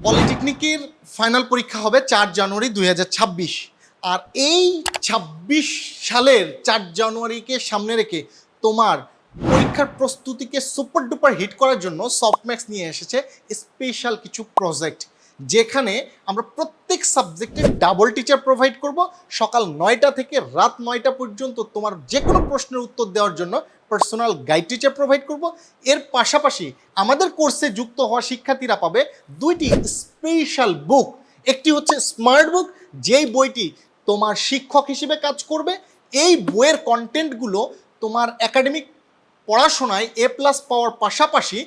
পলিটেকনিকের final পরীক্ষা হবে চার জানুয়ারি দুই হাজার ছাব্বিশ। আর এই ২৬ সালের চার জানুয়ারিকে সামনে রেখে তোমার পরীক্ষার প্রস্তুতিকে সুপার ডুপার হিট করার জন্য সফটম্যাক্স নিয়ে এসেছে স্পেশাল কিছু প্রজেক্ট যেখানে আমরা প্রত্যেক সাবজেক্টে ডাবল টিচার প্রোভাইড করব। সকাল নয়টা থেকে রাত নয়টা পর্যন্ত তোমার যে কোনো প্রশ্নের উত্তর দেওয়ার জন্য পার্সোনাল গাইড টিচার প্রোভাইড করব। এর পাশাপাশি আমাদের কোর্সে যুক্ত হওয়া শিক্ষার্থীরা পাবে দুইটি স্পেশাল বুক একটি হচ্ছে স্মার্ট বুক যেই বইটি তোমার শিক্ষক হিসেবে কাজ করবে। এই বইয়ের কন্টেন্টগুলো তোমার একাডেমিক পড়াশোনায় এ প্লাস পাওয়ার পাশাপাশি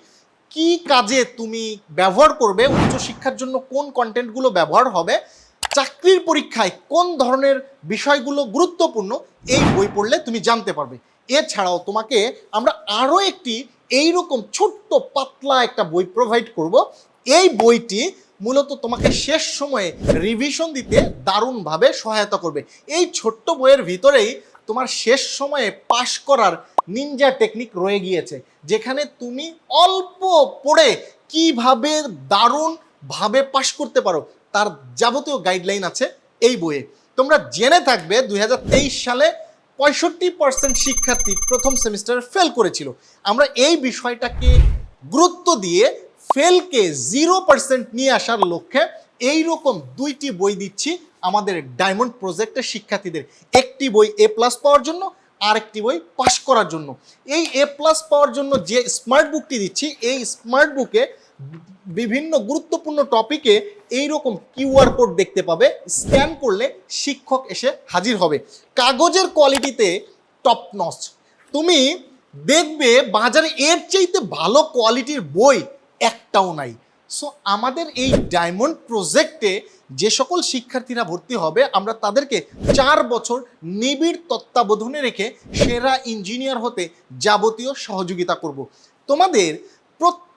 কি কাজে তুমি ব্যবহার করবে উচ্চশিক্ষার জন্য কোন কন্টেন্টগুলো ব্যবহার হবে, চাকরির পরীক্ষায় কোন ধরনের বিষয়গুলো গুরুত্বপূর্ণ, এই বই পড়লে তুমি জানতে পারবে। এছাড়াও তোমাকে আমরা আরও একটি এইরকম ছোট্ট পাতলা একটা বই প্রোভাইড করব। এই বইটি মূলত তোমাকে শেষ সময়ে রিভিশন দিতে দারুণভাবে সহায়তা করবে। এই ছোট্ট বইয়ের ভিতরেই তোমার শেষ সময়ে পাশ করার নিনজা টেকনিক রয়ে গিয়েছে, যেখানে তুমি অল্প পড়ে কীভাবে দারুণভাবে পাশ করতে পারো তার যাবতীয় গাইডলাইন আছে এই বইয়ে। তোমরা জেনে থাকবে দুই হাজার তেইশ সালে পঁয়ষট্টি পার্সেন্ট শিক্ষার্থী প্রথম সেমিস্টারে ফেল করেছিল। আমরা এই বিষয়টাকে গুরুত্ব দিয়ে ফেলকে জিরো পার্সেন্ট নিয়ে আসার লক্ষ্যে এই রকম দুইটি বই দিচ্ছি আমাদের ডায়মন্ড প্রজেক্টের শিক্ষার্থীদের। একটি বই এ প্লাস পাওয়ার জন্য আর একটি বই পাশ করার জন্য। এই এ প্লাস পাওয়ার জন্য যে স্মার্ট বুকটি দিচ্ছি, এই স্মার্ট বুকে বিভিন্ন গুরুত্বপূর্ণ টপিকে এই রকম কিউআর কোড দেখতে পাবে। স্ক্যান করলে শিক্ষক এসে হাজির হবে। কাগজের কোয়ালিটিতে টপ নচ তুমি দেখবে বাজারে এর চাইতে ভালো কোয়ালিটির বই একটাও নাই। সো আমাদের এই ডায়মন্ড প্রজেক্টে যে সকল শিক্ষার্থীরা ভর্তি হবে, আমরা তাদেরকে চার বছর নিবিড় তত্ত্বাবধানে রেখে সেরা ইঞ্জিনিয়ার হতে যাবতীয় সহযোগিতা করব। তোমাদের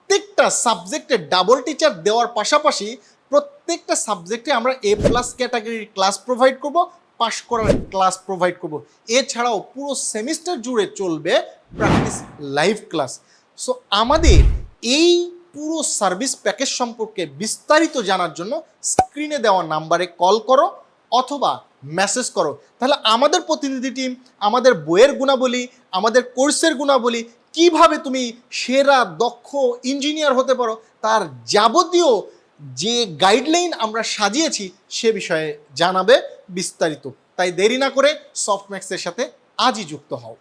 প্রত্যেকটা সাবজেক্টে ডাবল টিচার দেওয়ার পাশাপাশি প্রত্যেকটা সাবজেক্টে আমরা এ প্লাস ক্যাটাগরির ক্লাস প্রোভাইড করব পাশ করার ক্লাস প্রোভাইড করব। এছাড়াও পুরো সেমিস্টার জুড়ে চলবে প্র্যাকটিস লাইভ ক্লাস সো আমাদের এই পুরো সার্ভিস প্যাকেজ সম্পর্কে বিস্তারিত জানার জন্য স্ক্রিনে দেওয়া নাম্বারে কল করো, অথবা মেসেজ করো। তাহলে আমাদের প্রতিনিধি টিম আমাদের বইয়ের গুণাবলী, আমাদের কোর্সের গুণাবলী, কীভাবে তুমি সেরা, দক্ষ ইঞ্জিনিয়ার হতে পারো, তার যাবতীয় যে গাইডলাইন আমরা সাজিয়েছি, সে বিষয়ে জানাবে বিস্তারিত। তাই দেরি না করে সফটম্যাক্সের সাথে আজই যুক্ত হও।